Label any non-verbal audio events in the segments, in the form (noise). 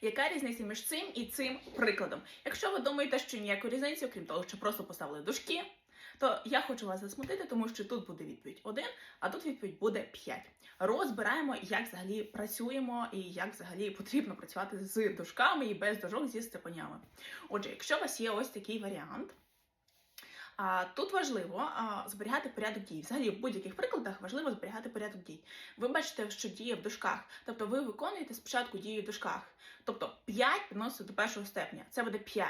яка різниця між цим і цим прикладом. Якщо ви думаєте, що ніякої різниці, окрім того, що просто поставили дужки, то я хочу вас засмутити, тому що тут буде відповідь 1, а тут відповідь буде 5. Розбираємо, як взагалі працюємо і як взагалі потрібно працювати з дужками і без дужок зі степенями. Отже, якщо у вас є ось такий варіант. Тут важливо зберігати порядок дій. Взагалі, в будь-яких прикладах важливо зберігати порядок дій. Ви бачите, що діє в дужках. Тобто ви виконуєте спочатку дію в дужках. Тобто 5 підносите до першого степеня. Це буде 5.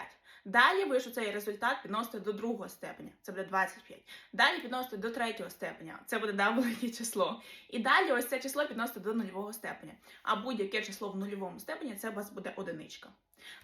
Далі ви ж цей результат підносите до другого степеня. Це буде 25. Далі підносите до третього степеня. Це буде велике число. І далі ось це число підносите до нульового степеня. А будь-яке число в нульовому степені це у вас буде одиничка.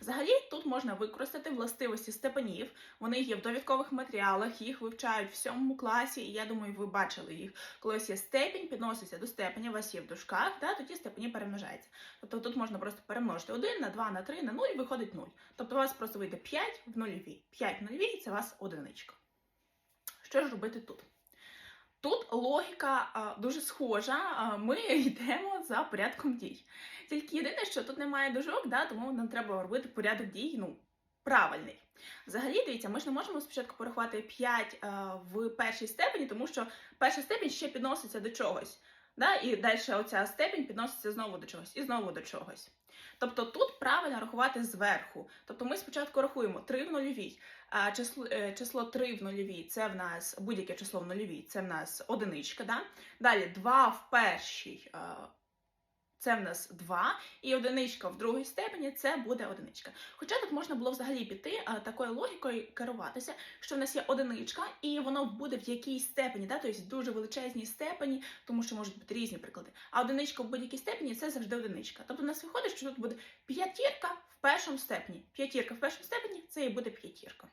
Взагалі, тут можна використати властивості степенів. Вони є в довідкових матеріалах, їх вивчають в сьомому класі, і я думаю, ви бачили їх. Коли ось є степінь, підноситься до степеня, у вас є в дужках, да, тоді степені перемножаються. Тобто тут можна просто перемножити 1 на 2, на 3, на 0, виходить 0. Тобто у вас просто вийде 5 в нульовій. 5 в нульовій це у вас одиничка. Що ж робити тут? Тут логіка а, дуже схожа. А, ми (laughs) йдемо за порядком дій. Тільки єдине, що тут немає дужок, да, тому нам треба робити порядок дій ну, правильний. Взагалі, дивіться, ми ж не можемо спочатку порахувати 5 а, в першій степені, тому що перша степень ще підноситься до чогось. Да? І далі оця степень підноситься знову до чогось і знову до чогось. Тобто тут правильно рахувати зверху. Тобто ми спочатку рахуємо 3 в нульовій, а число, е, число 3 в нульовій це в нас будь-яке число в нульовій, це в нас одиничка. Да? Далі 2 в першій. Це в нас 2, і одиничка в другій степені це буде одиничка. Хоча тут можна було взагалі піти а, такою логікою керуватися, що в нас є одиничка, і воно буде в якійсь степені, да? тобто в дуже величезній степені, тому що можуть бути різні приклади. А одиничка в будь-якій степені це завжди одиничка. Тобто у нас виходить, що тут буде п'ятірка в першому степені. П'ятірка в першому степені це і буде п'ятірка.